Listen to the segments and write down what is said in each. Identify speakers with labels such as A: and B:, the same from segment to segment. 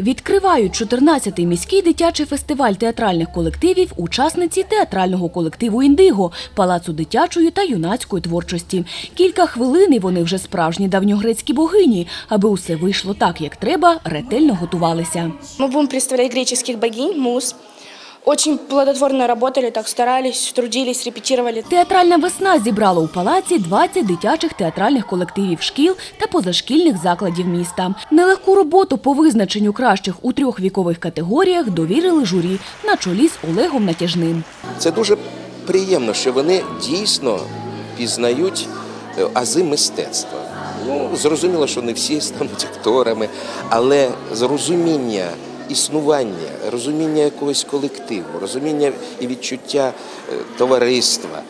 A: Відкривають 14-й міський дитячий фестиваль театральних колективів учасниці театрального колективу Індиго, палацу дитячої та юнацької творчості. Кілька хвилин і вони вже справжні давньогрецькі богині. Аби усе вийшло так, як треба, ретельно готувалися.
B: Ми будемо представляти грецьких богинь, мус. Очень плодотворно работали, так старались, трудились, репетировали.
A: Театральна весна зібрала у палаці 20 дитячих театральних колективів шкіл та позашкільних закладів міста. Нелегку роботу по визначенню кращих у трьох вікових категоріях довірили журі на чолі з Олегом Натяжним.
C: Це дуже приємно, що вони дійсно пізнають е, ази мистецтва. Ну, зрозуміло, що не всі стануть акторами, але зрозуміння існування, розуміння якогось колективу, розуміння і відчуття е, товариства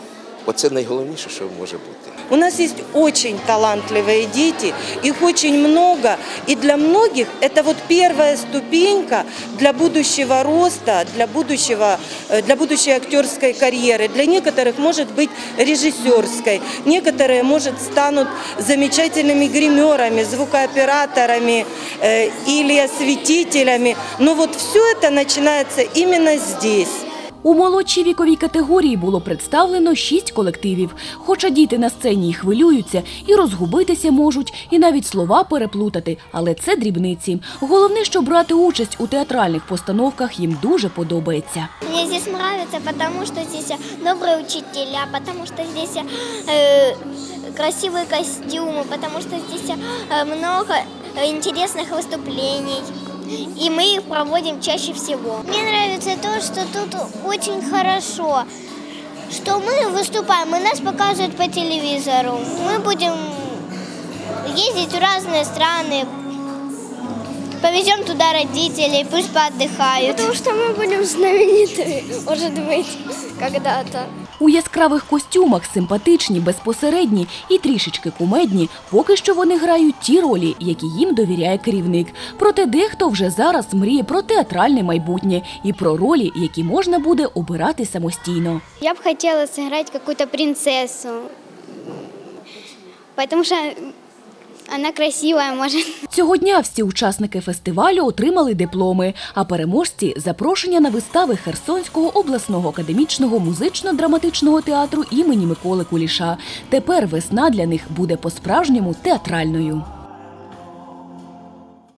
C: оце найголовніше, що може бути.
D: У нас есть очень талантливые дети, их очень много, и для многих это вот первая ступенька для будущего роста, для, будущего, э, для будущей актерской карьеры. Для некоторых может быть режиссерской, некоторые, может, станут замечательными гримерами, звукооператорами э, или осветителями. Но вот все это начинается именно здесь.
A: У молодшій віковій категорії було представлено шість колективів. Хоча діти на сцені й хвилюються, і розгубитися можуть, і навіть слова переплутати, але це дрібниці. Головне, що брати участь у театральних постановках їм дуже подобається.
E: Мне здесь нравится, потому что здесь добрые учителя, потому что здесь э, красивые костюмы, потому что здесь э, много э, интересных выступлений. И мы их проводим чаще всего. Мне нравится то, что тут очень хорошо, что мы выступаем, и нас показывают по телевизору. Мы будем ездить в разные страны, повезем туда родителей, пусть поотдыхают. Потому что мы будем знаменитыми, может быть, когда-то.
A: У яскравих костюмах симпатичні, безпосередні і трішечки кумедні. Поки що вони грають ті ролі, які їм довіряє керівник. Проте дехто вже зараз мріє про театральне майбутнє і про ролі, які можна буде обирати самостійно.
E: Я бы хотела сыграть какую-то принцессу, потому что она красива, може.
A: Цього дня всі учасники фестивалю отримали дипломи, а переможці запрошення на вистави Херсонського обласного академічного музично-драматичного театру імені Миколи Куліша. Тепер весна для них буде по-справжньому театральною.